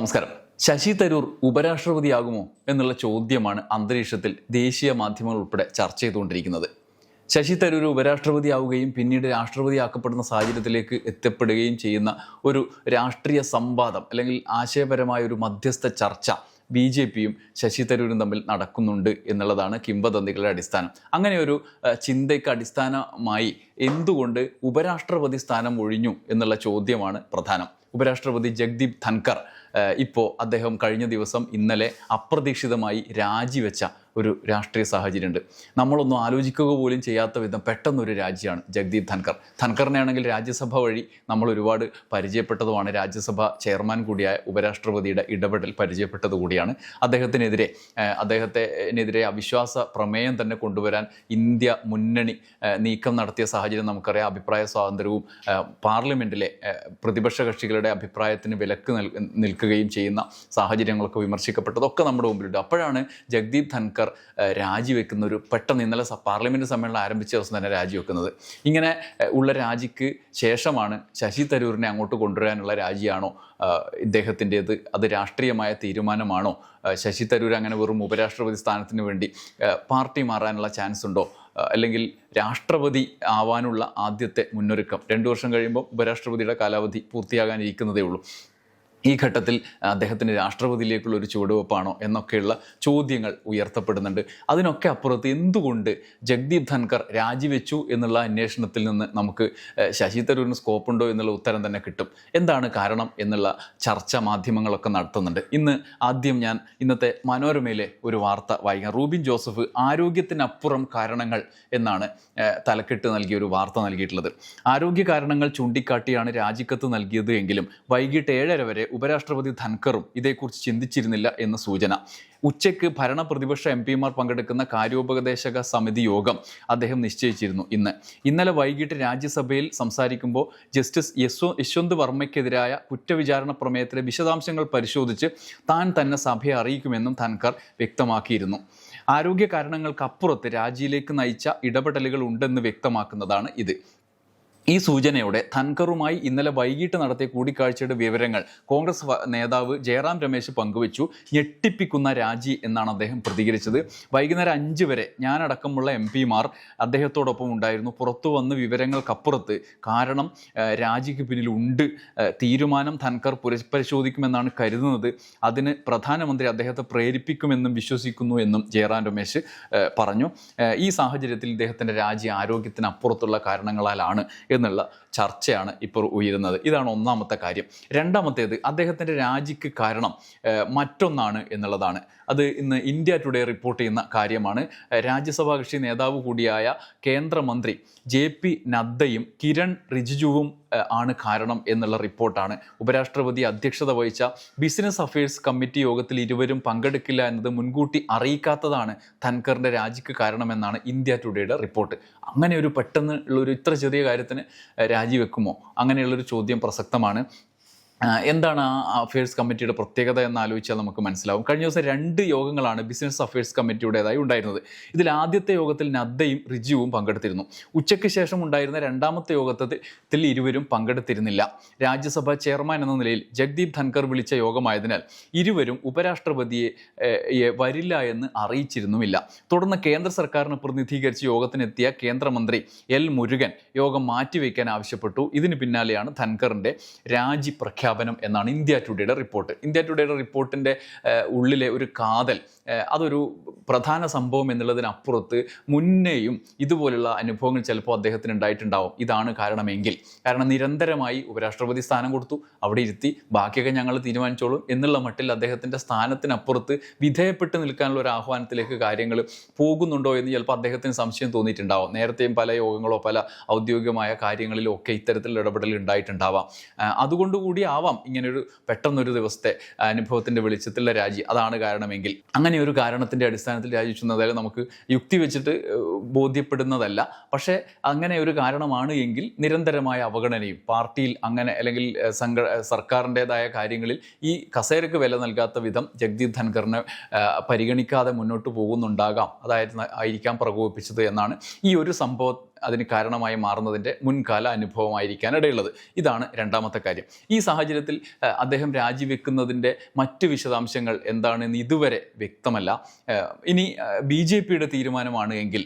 നമസ്കാരം. ശശി തരൂർ ഉപരാഷ്ട്രപതിയാകുമോ എന്നുള്ള ചോദ്യമാണ് അന്തരീക്ഷത്തിൽ ദേശീയ മാധ്യമങ്ങൾ ഉൾപ്പെടെ ചർച്ച ചെയ്തുകൊണ്ടിരിക്കുന്നത്. ശശി തരൂർ ഉപരാഷ്ട്രപതിയാവുകയും പിന്നീട് രാഷ്ട്രപതിയാക്കപ്പെടുന്ന സാഹചര്യത്തിലേക്ക് എത്തപ്പെടുകയും ചെയ്യുന്ന ഒരു രാഷ്ട്രീയ സംവാദം അല്ലെങ്കിൽ ആശയപരമായ ഒരു മധ്യസ്ഥ ചർച്ച ബി ജെ പിയും ശശി തരൂരും തമ്മിൽ നടക്കുന്നുണ്ട് എന്നുള്ളതാണ് കിംവദന്തികളുടെ അടിസ്ഥാനം. അങ്ങനെ ഒരു ചിന്തയ്ക്ക് അടിസ്ഥാനമായി എന്തുകൊണ്ട് ഉപരാഷ്ട്രപതി സ്ഥാനം ഒഴിഞ്ഞു എന്നുള്ള ചോദ്യമാണ് പ്രധാനം. ഉപരാഷ്ട്രപതി ജഗ്ദീപ് ധൻകർ ഇപ്പോൾ അദ്ദേഹം കഴിഞ്ഞ ദിവസം ഇന്നലെ അപ്രതീക്ഷിതമായി രാജിവെച്ച ഒരു രാഷ്ട്രീയ സാഹചര്യമുണ്ട്. നമ്മളൊന്നും ആലോചിക്കുക പോലും ചെയ്യാത്ത വിധം പെട്ടെന്നൊരു രാജ്യമാണ് ജഗ്ദീപ് ധൻഖർ. ധൻഖറിനെ ആണെങ്കിൽ രാജ്യസഭ വഴി നമ്മൾ ഒരുപാട് പരിചയപ്പെട്ടതുമാണ്. രാജ്യസഭ ചെയർമാൻ കൂടിയായ ഉപരാഷ്ട്രപതിയുടെ ഇടപെടൽ പരിചയപ്പെട്ടത് കൂടിയാണ്. അദ്ദേഹത്തിനെതിരെ അദ്ദേഹത്തിനെതിരെ അവിശ്വാസ പ്രമേയം തന്നെ കൊണ്ടുവരാൻ ഇന്ത്യ മുന്നണി നീക്കം നടത്തിയ സാഹചര്യം നമുക്കറിയാം. അഭിപ്രായ സ്വാതന്ത്ര്യവും പാർലമെന്റിലെ പ്രതിപക്ഷ കക്ഷികളുടെ അഭിപ്രായത്തിന് വിലക്ക് നൽ നിൽക്കുകയും ചെയ്യുന്ന സാഹചര്യങ്ങളൊക്കെ വിമർശിക്കപ്പെട്ടതൊക്കെ നമ്മുടെ മുമ്പിലുണ്ട്. അപ്പോഴാണ് ജഗ്ദീപ് ധൻകർ ഏഹ്, രാജിവെക്കുന്ന ഒരു പെട്ടെന്ന് ഇന്നലെ പാർലമെന്റ് സമ്മേളനം ആരംഭിച്ച ദിവസം തന്നെ രാജിവെക്കുന്നത്. ഇങ്ങനെ ഉള്ള രാജിക്ക് ശേഷമാണ് ശശി തരൂരിനെ അങ്ങോട്ട് കൊണ്ടുവരാനുള്ള രാജിയാണോ ഇദ്ദേഹത്തിന്റെത്? അത് രാഷ്ട്രീയമായ തീരുമാനമാണോ? ശശി തരൂർ അങ്ങനെ വെറും ഉപരാഷ്ട്രപതി സ്ഥാനത്തിന് വേണ്ടി പാർട്ടി മാറാനുള്ള ചാൻസ് ഉണ്ടോ? അല്ലെങ്കിൽ രാഷ്ട്രപതി ആവാനുള്ള ആദ്യത്തെ മുന്നൊരുക്കം. രണ്ടു വർഷം കഴിയുമ്പോൾ ഉപരാഷ്ട്രപതിയുടെ കാലാവധി പൂർത്തിയാകാനിരിക്കുന്നതേ ഉള്ളൂ. ഈ ഘട്ടത്തിൽ അദ്ദേഹത്തിന് രാഷ്ട്രപതിയിലേക്കുള്ള ഒരു ചുവടുവെപ്പാണോ എന്നൊക്കെയുള്ള ചോദ്യങ്ങൾ ഉയർത്തപ്പെടുന്നുണ്ട്. അതിനൊക്കെ അപ്പുറത്ത് എന്തുകൊണ്ട് ജഗ്ദീപ് ധൻകർ രാജിവെച്ചു എന്നുള്ള അന്വേഷണത്തിൽ നിന്ന് നമുക്ക് ശശി തരൂരിന് സ്കോപ്പുണ്ടോ എന്നുള്ള ഉത്തരം തന്നെ കിട്ടും. എന്താണ് കാരണം എന്നുള്ള ചർച്ച മാധ്യമങ്ങളൊക്കെ നടത്തുന്നുണ്ട്. ഇന്ന് ആദ്യം ഞാൻ ഇന്നത്തെ മനോരമയിലെ ഒരു വാർത്ത വായിക്കാം. റൂബിൻ ജോസഫ് ആരോഗ്യത്തിനപ്പുറം കാരണങ്ങൾ എന്നാണ് തലക്കെട്ട് നൽകിയ ഒരു വാർത്ത നൽകിയിട്ടുള്ളത്. ആരോഗ്യ കാരണങ്ങൾ ചൂണ്ടിക്കാട്ടിയാണ് രാജിക്കത്ത് നൽകിയത് എങ്കിലും വൈകിട്ട് ഏഴര വരെ ഉപരാഷ്ട്രപതി ധൻകറും ഇതേക്കുറിച്ച് ചിന്തിച്ചിരുന്നില്ല എന്ന സൂചന. ഉച്ചയ്ക്ക് ഭരണ പ്രതിപക്ഷ എം പിമാർ പങ്കെടുക്കുന്ന കാര്യോപദേശക സമിതി യോഗം അദ്ദേഹം നിശ്ചയിച്ചിരുന്നു ഇന്ന്. ഇന്നലെ വൈകിട്ട് രാജ്യസഭയിൽ സംസാരിക്കുമ്പോൾ ജസ്റ്റിസ് യശ്വ യശ്വന്ത് വർമ്മയ്ക്കെതിരായ കുറ്റവിചാരണ പ്രമേയത്തിലെ വിശദാംശങ്ങൾ പരിശോധിച്ച് താൻ തന്നെ സഭയെ അറിയിക്കുമെന്നും ധൻകർ വ്യക്തമാക്കിയിരുന്നു. ആരോഗ്യ കാരണങ്ങൾക്കപ്പുറത്ത് രാജിയിലേക്ക് നയിച്ച ഇടപെടലുകൾ ഉണ്ടെന്ന് വ്യക്തമാക്കുന്നതാണ് ഇത്. ഈ സൂചനയോടെ ധൻകറുമായി ഇന്നലെ വൈകിട്ട് നടത്തിയ കൂടിക്കാഴ്ചയുടെ വിവരങ്ങൾ കോൺഗ്രസ് നേതാവ് ജയറാം രമേശ് പങ്കുവച്ചു. ഞെട്ടിപ്പിക്കുന്ന രാജി എന്നാണ് അദ്ദേഹം പ്രതികരിച്ചത്. വൈകുന്നേരം അഞ്ച് വരെ ഞാനടക്കമുള്ള എം പിമാർ അദ്ദേഹത്തോടൊപ്പം ഉണ്ടായിരുന്നു. പുറത്തു വന്ന് വിവരങ്ങൾക്കപ്പുറത്ത് കാരണം രാജിക്ക് പിന്നിലുണ്ട് തീരുമാനം ധൻകർ പുനഃപരിശോധിക്കുമെന്നാണ് കരുതുന്നത്. അതിന് പ്രധാനമന്ത്രി അദ്ദേഹത്തെ പ്രേരിപ്പിക്കുമെന്നും വിശ്വസിക്കുന്നു എന്നും ജയറാം രമേശ് പറഞ്ഞു. ഈ സാഹചര്യത്തിൽ ഇദ്ദേഹത്തിന്റെ രാജി ആരോഗ്യത്തിന് അപ്പുറത്തുള്ള കാരണങ്ങളാലാണ് എന്നുള്ള ചർച്ചയാണ് ഇപ്പോൾ ഉയരുന്നത്. ഇതാണ് ഒന്നാമത്തെ കാര്യം. രണ്ടാമത്തേത് അദ്ദേഹത്തിന്റെ രാജിക്ക് കാരണം മറ്റൊന്നാണ് എന്നുള്ളതാണ്. അത് ഇന്ന് ഇന്ത്യ ടുഡേ റിപ്പോർട്ട് ചെയ്യുന്ന കാര്യമാണ്. രാജ്യസഭാ കക്ഷി നേതാവ് കൂടിയായ കേന്ദ്രമന്ത്രി ജെ പി നദ്ദയും കിരൺ റിജിജുവും ആണ് കാരണം എന്നുള്ള റിപ്പോർട്ടാണ്. ഉപരാഷ്ട്രപതി അധ്യക്ഷത വഹിച്ച ബിസിനസ് അഫയേഴ്സ് കമ്മിറ്റി യോഗത്തിൽ ഇരുവരും പങ്കെടുക്കില്ല എന്നത് മുൻകൂട്ടി അറിയിക്കാത്തതാണ് ധൻകറിന്റെ രാജിക്ക് കാരണമെന്നാണ് ഇന്ത്യ ടുഡേയുടെ റിപ്പോർട്ട്. അങ്ങനെ ഒരു പെട്ടെന്ന് ഉള്ളൊരു ഇത്ര ചെറിയ കാര്യത്തിന് രാജിവെക്കുമോ? അങ്ങനെയുള്ളൊരു ചോദ്യം പ്രസക്തമാണ്. എന്താണ് ആ അഫയേഴ്സ് കമ്മിറ്റിയുടെ പ്രത്യേകത എന്ന് ആലോചിച്ചാൽ നമുക്ക് മനസ്സിലാവും. കഴിഞ്ഞ ദിവസം രണ്ട് യോഗങ്ങളാണ് ബിസിനസ് അഫയേഴ്സ് കമ്മിറ്റിയുടേതായി ഉണ്ടായിരുന്നത്. ഇതിൽ ആദ്യത്തെ യോഗത്തിൽ നദ്ദയും റിജുവും പങ്കെടുത്തിരുന്നു. ഉച്ചയ്ക്ക് ശേഷം ഉണ്ടായിരുന്ന രണ്ടാമത്തെ യോഗത്തിൽ ഇരുവരും പങ്കെടുത്തിരുന്നില്ല. രാജ്യസഭ ചെയർമാൻ എന്ന നിലയിൽ ജഗ്ദീപ് ധൻകർ വിളിച്ച യോഗമായതിനാൽ ഇരുവരും ഉപരാഷ്ട്രപതിയെ വരില്ല എന്ന് അറിയിച്ചിരുന്നുമില്ല. തുടർന്ന് കേന്ദ്ര സർക്കാരിനെ പ്രതിനിധീകരിച്ച് യോഗത്തിനെത്തിയ കേന്ദ്രമന്ത്രി എൽ മുരുകൻ യോഗം മാറ്റിവെക്കാൻ ആവശ്യപ്പെട്ടു. ഇതിന് പിന്നാലെയാണ് ധൻകറിന്റെ രാജി പ്രഖ്യാപനം എന്നാണ് ഇന്ത്യ ടുഡേയുടെ റിപ്പോർട്ട്. ഇന്ത്യ ടുഡേയുടെ റിപ്പോർട്ടിന്റെ ഉള്ളിലെ ഒരു കാതൽ അതൊരു പ്രധാന സംഭവം എന്നുള്ളതിനപ്പുറത്ത് മുന്നേയും ഇതുപോലുള്ള അനുഭവങ്ങൾ ചിലപ്പോൾ അദ്ദേഹത്തിന് ഉണ്ടായിട്ടുണ്ടാവും ഇതാണ് കാരണമെങ്കിൽ. കാരണം നിരന്തരമായി ഉപരാഷ്ട്രപതി സ്ഥാനം കൊടുത്തു അവിടെ ഇരുത്തി ബാക്കിയൊക്കെ ഞങ്ങൾ തീരുമാനിച്ചോളും എന്നുള്ള മട്ടിൽ അദ്ദേഹത്തിന്റെ സ്ഥാനത്തിനപ്പുറത്ത് വിധേയപ്പെട്ട് നിൽക്കാനുള്ള ഒരു ആഹ്വാനത്തിലേക്ക് കാര്യങ്ങൾ പോകുന്നുണ്ടോ എന്ന് ചിലപ്പോൾ അദ്ദേഹത്തിന് സംശയം തോന്നിയിട്ടുണ്ടാവും. നേരത്തെയും പല യോഗങ്ങളോ പല ഔദ്യോഗികമായ കാര്യങ്ങളിലോ ഒക്കെ ഇത്തരത്തിലുള്ള ഇടപെടൽ ഉണ്ടായിട്ടുണ്ടാവാം. അതുകൊണ്ടുകൂടി ആ, ആവാം ഇങ്ങനൊരു പെട്ടെന്നൊരു ദിവസത്തെ അനുഭവത്തിന്റെ വെളിച്ചത്തിലുള്ള രാജി അതാണ് കാരണമെങ്കിൽ. അങ്ങനെ ഒരു കാരണത്തിന്റെ അടിസ്ഥാനത്തിൽ രാജിച്ചെന്നതായാലും നമുക്ക് യുക്തി വെച്ചിട്ട് ബോധ്യപ്പെടുന്നതല്ല. പക്ഷേ അങ്ങനെ ഒരു കാരണമാണ് എങ്കിൽ നിരന്തരമായ അവഗണനയും പാർട്ടിയിൽ അങ്ങനെ അല്ലെങ്കിൽ സംഘ സർക്കാരിന്റെതായ കാര്യങ്ങളിൽ ഈ കസേരക്ക് വില നൽകാത്ത വിധം ജഗ്ദീപ് ധൻഖറിനെ പരിഗണിക്കാതെ മുന്നോട്ട് പോകുന്നുണ്ടാകാം. അതായിരുന്നു ആയിരിക്കാം പ്രകോപിപ്പിച്ചത് എന്നാണ് ഈ ഒരു സംഭവം അതിന് കാരണമായി മാറുന്നതിന്റെ മുൻകാല അനുഭവമായിരിക്കാൻ ഇടയുള്ളത് ഇതാണ് രണ്ടാമത്തെ കാര്യം. ഈ സാഹചര്യത്തിൽ അദ്ദേഹം രാജിവെക്കുന്നതിന്റെ മറ്റ് വിശദാംശങ്ങൾ എന്താണെന്ന് ഇതുവരെ വ്യക്തമല്ല. ഇനി ബി ജെ പിയുടെ തീരുമാനമാണ് എങ്കിൽ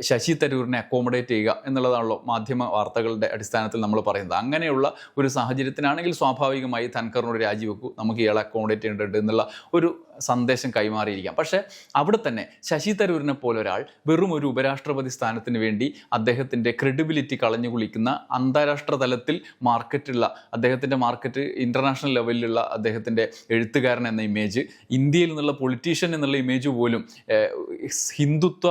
ശശി തരൂരിനെ അക്കോമഡേറ്റ് ചെയ്യുക എന്നുള്ളതാണല്ലോ മാധ്യമ വാർത്തകളുടെ അടിസ്ഥാനത്തിൽ നമ്മൾ പറയുന്നത്. അങ്ങനെയുള്ള ഒരു സാഹചര്യത്തിനാണെങ്കിൽ സ്വാഭാവികമായി ധൻഖറിനോട് രാജിവെക്കൂ. നമുക്ക് ഇയാളെ അക്കോമഡേറ്റ് ചെയ്യേണ്ടത് എന്നുള്ള ഒരു സന്ദേശം കൈമാറിയിരിക്കാം. പക്ഷേ അവിടെ തന്നെ ശശി തരൂരിനെ പോലെ ഒരാൾ വെറും ഒരു ഉപരാഷ്ട്രപതി സ്ഥാനത്തിന് വേണ്ടി അദ്ദേഹത്തിന്റെ ക്രെഡിബിലിറ്റി കളഞ്ഞു കുളിക്കുന്ന അന്താരാഷ്ട്ര തലത്തിൽ മാർക്കറ്റുള്ള അദ്ദേഹത്തിന്റെ മാർക്കറ്റ് ഇന്റർനാഷണൽ ലെവലിലുള്ള അദ്ദേഹത്തിന്റെ എഴുത്തുകാരൻ എന്ന ഇമേജ് ഇന്ത്യയിൽ നിന്നുള്ള പൊളിറ്റീഷ്യൻ എന്നുള്ള ഇമേജ് പോലും ഹിന്ദുത്വ ഹിന്ദുത്വ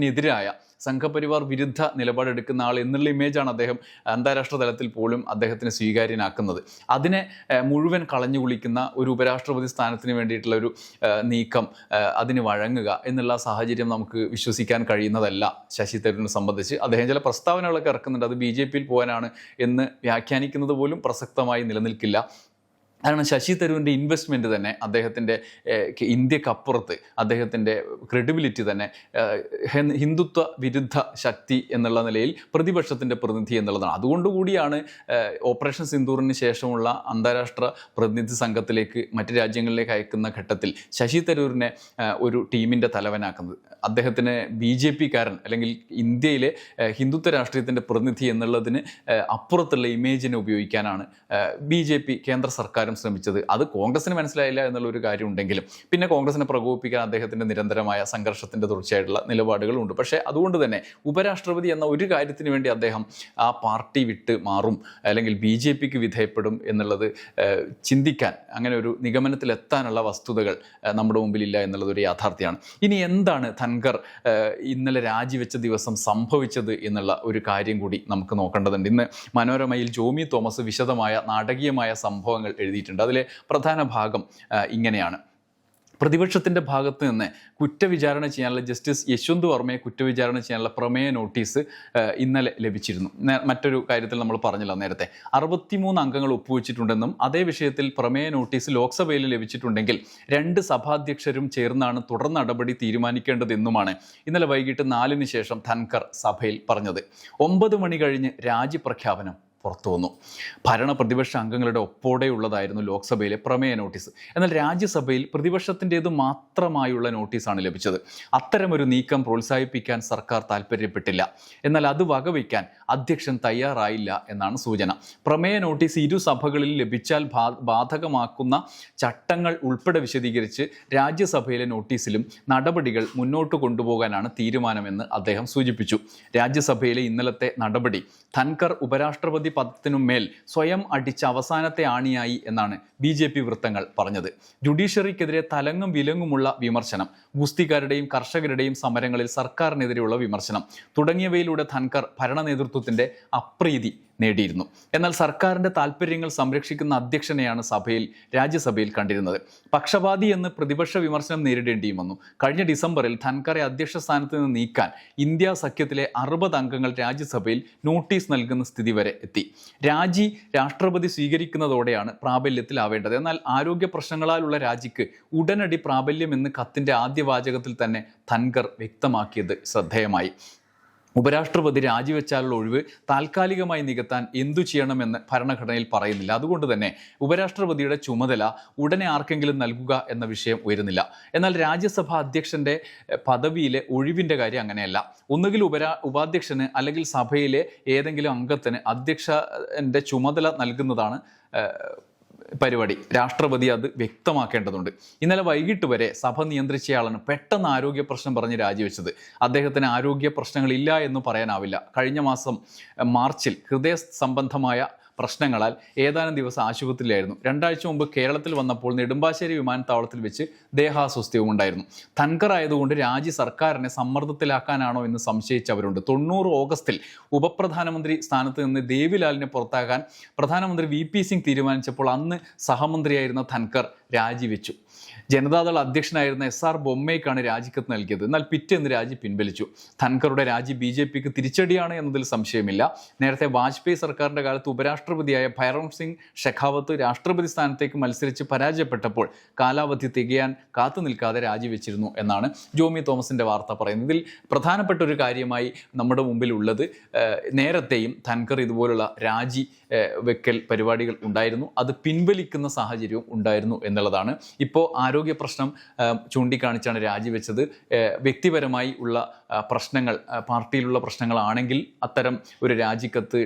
രാഷ്ട്രീയത്തിനെതിരായ സംഘപരിവാർ വിരുദ്ധ നിലപാടെടുക്കുന്ന ആൾ എന്നുള്ള ഇമേജാണ് അദ്ദേഹം അന്താരാഷ്ട്ര തലത്തിൽ പോലും അദ്ദേഹത്തിന് സ്വീകാര്യനാക്കുന്നത്. അതിനെ മുഴുവൻ കളഞ്ഞു കുളിക്കുന്ന ഒരു ഉപരാഷ്ട്രപതി സ്ഥാനത്തിന് വേണ്ടിയിട്ടുള്ള ഒരു നീക്കം അതിന് വഴങ്ങുക എന്നുള്ള സാഹചര്യം നമുക്ക് വിശ്വസിക്കാൻ കഴിയുന്നതല്ല ശശി തരൂരിനെ സംബന്ധിച്ച്. അദ്ദേഹം ചില പ്രസ്താവനകളൊക്കെ ഇറക്കുന്നുണ്ട്. അത് ബി ജെ പിയിൽ പോകാനാണ് എന്ന് വ്യാഖ്യാനിക്കുന്നത് പോലും പ്രസക്തമായി നിലനിൽക്കില്ല. കാരണം ശശി തരൂരിന്റെ ഇൻവെസ്റ്റ്മെന്റ് തന്നെ അദ്ദേഹത്തിന്റെ ഇന്ത്യക്കപ്പുറത്ത് അദ്ദേഹത്തിന്റെ ക്രെഡിബിലിറ്റി തന്നെ ഹിന്ദുത്വ വിരുദ്ധ ശക്തി എന്നുള്ള നിലയിൽ പ്രതിപക്ഷത്തിന്റെ പ്രതിനിധി എന്നുള്ളതാണ്. അതുകൊണ്ടുകൂടിയാണ് ഓപ്പറേഷൻ സിന്ദൂറിന് ശേഷമുള്ള അന്താരാഷ്ട്ര പ്രതിനിധി സംഘത്തിലേക്ക് മറ്റ് രാജ്യങ്ങളിലേക്ക് അയക്കുന്ന ഘട്ടത്തിൽ ശശി തരൂരിനെ ഒരു ടീമിന്റെ തലവനാക്കുന്നത്. അദ്ദേഹത്തിന് ബി ജെ പിക്കാരൻ അല്ലെങ്കിൽ ഇന്ത്യയിലെ ഹിന്ദുത്വ രാഷ്ട്രീയത്തിന്റെ പ്രതിനിധി എന്നുള്ളതിന് അപ്പുറത്തുള്ള ഇമേജിനെ ഉപയോഗിക്കാനാണ് ബി ജെ പി കേന്ദ്ര സർക്കാരും ശ്രമിച്ചത്. അത് കോൺഗ്രസിന് മനസ്സിലായില്ല എന്നുള്ള ഒരു കാര്യം ഉണ്ടെങ്കിലും പിന്നെ കോൺഗ്രസിനെ പ്രകോപിപ്പിക്കാൻ അദ്ദേഹത്തിന്റെ നിരന്തരമായ സംഘർഷത്തിന്റെ തുടർച്ചയായിട്ടുള്ള നിലപാടുകളുണ്ട്. പക്ഷേ അതുകൊണ്ട് തന്നെ ഉപരാഷ്ട്രപതി എന്ന ഒരു കാര്യത്തിന് വേണ്ടി അദ്ദേഹം ആ പാർട്ടി വിട്ട് മാറും അല്ലെങ്കിൽ ബി ജെ പിക്ക് വിധേയപ്പെടും എന്നുള്ളത് ചിന്തിക്കാൻ അങ്ങനെ ഒരു നിഗമനത്തിലെത്താനുള്ള വസ്തുതകൾ നമ്മുടെ മുമ്പിലില്ല എന്നുള്ളത് ഒരു യാഥാർത്ഥ്യമാണ്. ഇനി എന്താണ് ധൻകർ ഇന്നലെ രാജിവെച്ച ദിവസം സംഭവിച്ചത് എന്നുള്ള ഒരു കാര്യം കൂടി നമുക്ക് നോക്കേണ്ടതുണ്ട്. ഇന്ന് മനോരമയിൽ ജോമി തോമസ് വിശദമായ നാടകീയമായ സംഭവങ്ങൾ എഴുതിയിട്ടുണ്ട്. അതിലെ പ്രധാന ഭാഗം ഇങ്ങനെയാണ്. പ്രതിപക്ഷത്തിന്റെ ഭാഗത്ത് നിന്ന് കുറ്റവിചാരണ ചെയ്യാനുള്ള ജസ്റ്റിസ് യശ്വന്ത് വർമ്മയെ കുറ്റവിചാരണ ചെയ്യാനുള്ള പ്രമേയ നോട്ടീസ് ഇന്നലെ ലഭിച്ചിരുന്നു. മറ്റൊരു കാര്യത്തിൽ നമ്മൾ പറഞ്ഞില്ല നേരത്തെ. അറുപത്തിമൂന്ന് അംഗങ്ങൾ ഒപ്പുവെച്ചിട്ടുണ്ടെന്നും അതേ വിഷയത്തിൽ പ്രമേയ നോട്ടീസ് ലോക്സഭയിൽ ലഭിച്ചിട്ടുണ്ടെങ്കിൽ രണ്ട് സഭാധ്യക്ഷരും ചേർന്നാണ് തുടർ നടപടി തീരുമാനിക്കേണ്ടതെന്നുമാണ് ഇന്നലെ വൈകിട്ട് നാലിന് ശേഷം ധൻകർ സഭയിൽ പറഞ്ഞത്. ഒമ്പത് മണി കഴിഞ്ഞ് രാജിപ്രഖ്യാപനം പുറത്തു വന്നു. ഭരണ പ്രതിപക്ഷ അംഗങ്ങളുടെ ഒപ്പോടെയുള്ളതായിരുന്നു ലോക്സഭയിലെ പ്രമേയ നോട്ടീസ്. എന്നാൽ രാജ്യസഭയിൽ പ്രതിപക്ഷത്തിന്റേത് മാത്രമായുള്ള നോട്ടീസാണ് ലഭിച്ചത്. അത്തരമൊരു നീക്കം പ്രോത്സാഹിപ്പിക്കാൻ സർക്കാർ താല്പര്യപ്പെട്ടില്ല. എന്നാൽ അത് വകവയ്ക്കാൻ അധ്യക്ഷൻ തയ്യാറായില്ല എന്നാണ് സൂചന. പ്രമേയ നോട്ടീസ് ഇരു സഭകളിൽ ലഭിച്ചാൽ ബാധകമാക്കുന്ന ചട്ടങ്ങൾ ഉൾപ്പെടെ വിശദീകരിച്ച് രാജ്യസഭയിലെ നോട്ടീസിലും നടപടികൾ മുന്നോട്ട് കൊണ്ടുപോകാനാണ് തീരുമാനമെന്ന് അദ്ദേഹം സൂചിപ്പിച്ചു. രാജ്യസഭയിലെ ഇന്നലത്തെ നടപടി ധൻകർ ഉപരാഷ്ട്രപതി പദത്തിനും മേൽ സ്വയം അടിച്ച അവസാനത്തെ ആണിയായി എന്നാണ് ബി ജെ പി വൃത്തങ്ങൾ പറഞ്ഞത്. ജുഡീഷ്യറിക്കെതിരെ തലങ്ങും വിലങ്ങുമുള്ള വിമർശനം ഗുസ്തിക്കാരുടെയും കർഷകരുടെയും സമരങ്ങളിൽ സർക്കാരിനെതിരെയുള്ള വിമർശനം തുടങ്ങിയവയിലൂടെ ധൻകർ ഭരണ നേതൃത്വത്തിന്റെ അപ്രീതി നേടിയിരുന്നു. എന്നാൽ സർക്കാരിന്റെ താല്പര്യങ്ങൾ സംരക്ഷിക്കുന്ന അധ്യക്ഷനെയാണ് സഭയിൽ രാജ്യസഭയിൽ കണ്ടിരുന്നത്. പക്ഷപാതി എന്ന് പ്രതിപക്ഷ വിമർശനം നേരിടേണ്ടിയും വന്നു കഴിഞ്ഞ ഡിസംബറിൽ ധൻഖറെ അധ്യക്ഷ സ്ഥാനത്ത് നിന്ന് നീക്കാൻ ഇന്ത്യ സഖ്യത്തിലെ അറുപത് അംഗങ്ങൾ രാജ്യസഭയിൽ നോട്ടീസ് നൽകുന്ന സ്ഥിതി വരെ എത്തി. രാജി രാഷ്ട്രപതി സ്വീകരിക്കുന്നതോടെയാണ് പ്രാബല്യത്തിലാവേണ്ടത്. എന്നാൽ ആരോഗ്യ പ്രശ്നങ്ങളാലുള്ള രാജിക്ക് ഉടനടി പ്രാബല്യമെന്ന് കത്തിന്റെ ആദ്യ വാചകത്തിൽ തന്നെ ധൻകർ വ്യക്തമാക്കിയത് ശ്രദ്ധേയമായി. ഉപരാഷ്ട്രപതി രാജിവെച്ചാലുള്ള ഒഴിവ് താൽക്കാലികമായി നികത്താൻ എന്തു ചെയ്യണമെന്ന് ഭരണഘടനയിൽ പറയുന്നില്ല. അതുകൊണ്ട് തന്നെ ഉപരാഷ്ട്രപതിയുടെ ചുമതല ഉടനെ ആർക്കെങ്കിലും നൽകുക എന്ന വിഷയം ഉയരുന്നില്ല. എന്നാൽ രാജ്യസഭാ അധ്യക്ഷന്റെ പദവിയിലെ ഒഴിവിന്റെ കാര്യം അങ്ങനെയല്ല. ഒന്നുകിൽ ഉപരാ ഉപാധ്യക്ഷന് അല്ലെങ്കിൽ സഭയിലെ ഏതെങ്കിലും അംഗത്തിന് അധ്യക്ഷന്റെ ചുമതല നൽകുന്നതാണ് പരിപാടി. രാഷ്ട്രപതി അത് വ്യക്തമാക്കേണ്ടതുണ്ട്. ഇന്നലെ വൈകിട്ട് വരെ സഭ നിയന്ത്രിച്ചയാളാണ് പെട്ടെന്ന് ആരോഗ്യ പ്രശ്നം പറഞ്ഞ് രാജിവെച്ചത്. അദ്ദേഹത്തിന് ആരോഗ്യ പ്രശ്നങ്ങളില്ല എന്ന് പറയാനാവില്ല. കഴിഞ്ഞ മാസം മാർച്ചിൽ ഹൃദയ സംബന്ധമായ പ്രശ്നങ്ങളാൽ ഏതാനും ദിവസം ആശുപത്രിയിലായിരുന്നു. രണ്ടാഴ്ച മുമ്പ് കേരളത്തിൽ വന്നപ്പോൾ നെടുമ്പാശ്ശേരി വിമാനത്താവളത്തിൽ വെച്ച് ദേഹാസ്വസ്ഥ്യവും ഉണ്ടായിരുന്നു. ധൻകർ ആയതുകൊണ്ട് രാജി സർക്കാരിനെ സമ്മർദ്ദത്തിലാക്കാനാണോ എന്ന് സംശയിച്ചവരുണ്ട്. തൊണ്ണൂറ് ഓഗസ്റ്റിൽ ഉപപ്രധാനമന്ത്രി സ്ഥാനത്ത് നിന്ന് ദേവിലാലിനെ പുറത്താക്കാൻ പ്രധാനമന്ത്രി വി പി സിംഗ് തീരുമാനിച്ചപ്പോൾ അന്ന് സഹമന്ത്രിയായിരുന്ന ധൻകർ രാജിവെച്ചു. ജനതാദൾ അധ്യക്ഷനായിരുന്ന എസ് ആർ ബൊമ്മയ്ക്കാണ് രാജിക്കത്ത് നൽകിയത്. എന്നാൽ പിറ്റേന്ന് രാജി പിൻവലിച്ചു. ധൻഖറുടെ രാജി ബി ജെ പിക്ക് തിരിച്ചടിയാണ് എന്നതിൽ സംശയമില്ല. നേരത്തെ വാജ്പേയി സർക്കാരിന്റെ കാലത്ത് ഉപരാഷ്ട്രപതിയായ ഭൈറോൺ സിംഗ് ഷെഖാവത്ത് രാഷ്ട്രപതി സ്ഥാനത്തേക്ക് മത്സരിച്ച് പരാജയപ്പെട്ടപ്പോൾ കാലാവധി തികയാൻ കാത്തു നിൽക്കാതെ രാജിവെച്ചിരുന്നു എന്നാണ് ജോമി തോമസിന്റെ വാർത്ത പറയുന്നത്. ഇതിൽ പ്രധാനപ്പെട്ട ഒരു കാര്യമായി നമ്മുടെ ഏഹ്, നേരത്തെയും ധൻഖർ ഇതുപോലുള്ള രാജി വെക്കൽ പരിപാടികൾ ഉണ്ടായിരുന്നു. അത് പിൻവലിക്കുന്ന സാഹചര്യവും ഉണ്ടായിരുന്നു എന്നുള്ളതാണ്. ഇപ്പോൾ ആരോഗ്യ പ്രശ്നം ചൂണ്ടിക്കാണിച്ചാണ് രാജിവെച്ചത്. വ്യക്തിപരമായി ഉള്ള പ്രശ്നങ്ങൾ പാർട്ടിയിലുള്ള പ്രശ്നങ്ങളാണെങ്കിൽ അത്തരം ഒരു രാജിക്കത്ത്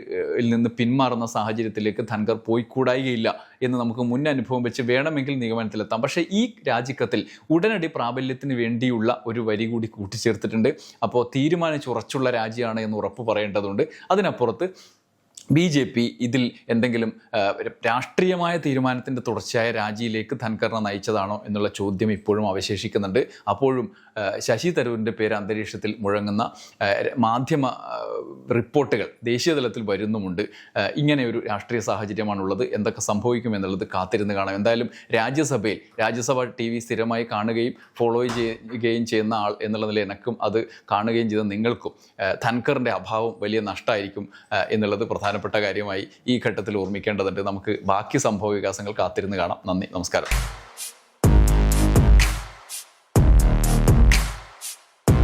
നിന്ന് പിന്മാറുന്ന സാഹചര്യത്തിലേക്ക് ധൻഖർ പോയിക്കൂടായികയില്ല എന്ന് നമുക്ക് മുൻ അനുഭവം വെച്ച് വേണമെങ്കിൽ നിഗമനത്തിലെത്താം. പക്ഷേ ഈ രാജിക്കത്തിൽ ഉടനടി പ്രാബല്യത്തിന് വേണ്ടിയുള്ള ഒരു വരി കൂടി കൂട്ടിച്ചേർത്തിട്ടുണ്ട്. അപ്പോൾ തീരുമാനിച്ചുറച്ചുള്ള രാജിയാണ് എന്ന് ഉറപ്പ് പറയേണ്ടതുണ്ട്. അതിനപ്പുറത്ത് ബി ജെ പി ഇതിൽ എന്തെങ്കിലും രാഷ്ട്രീയമായ തീരുമാനത്തിന്റെ തുടർച്ചയായ രാജിയിലേക്ക് ധൻഖറിനെ നയിച്ചതാണോ എന്നുള്ള ചോദ്യം ഇപ്പോഴും അവശേഷിക്കുന്നുണ്ട്. അപ്പോഴും ശശി തരൂരിന്റെ പേര് അന്തരീക്ഷത്തിൽ മുഴങ്ങുന്ന മാധ്യമ റിപ്പോർട്ടുകൾ ദേശീയ തലത്തിൽ വരുന്നുമുണ്ട്. ഇങ്ങനെ ഒരു രാഷ്ട്രീയ സാഹചര്യമാണുള്ളത്. എന്തൊക്കെ സംഭവിക്കും എന്നുള്ളത് കാത്തിരുന്ന് കാണാം. എന്തായാലും രാജ്യസഭയിൽ രാജ്യസഭ ടി വി സ്ഥിരമായി കാണുകയും ഫോളോ ചെയ്യുകയും ചെയ്യുന്ന ആൾ എന്നുള്ള നിലയിൽ എനക്കും അത് കാണുകയും ചെയ്ത നിങ്ങൾക്കും ധൻകറിന്റെ അഭാവം വലിയ നഷ്ടമായിരിക്കും എന്നുള്ളത് എന്നുള്ളത് പ്രധാനപ്പെട്ട കാര്യമായി ഈ ഘട്ടത്തിൽ ഓർമ്മിക്കേണ്ടതുണ്ട്. നമുക്ക് ബാക്കി സംഭവ വികാസങ്ങൾ കാത്തിരുന്ന് കാണാം. നന്ദി നമസ്കാരം.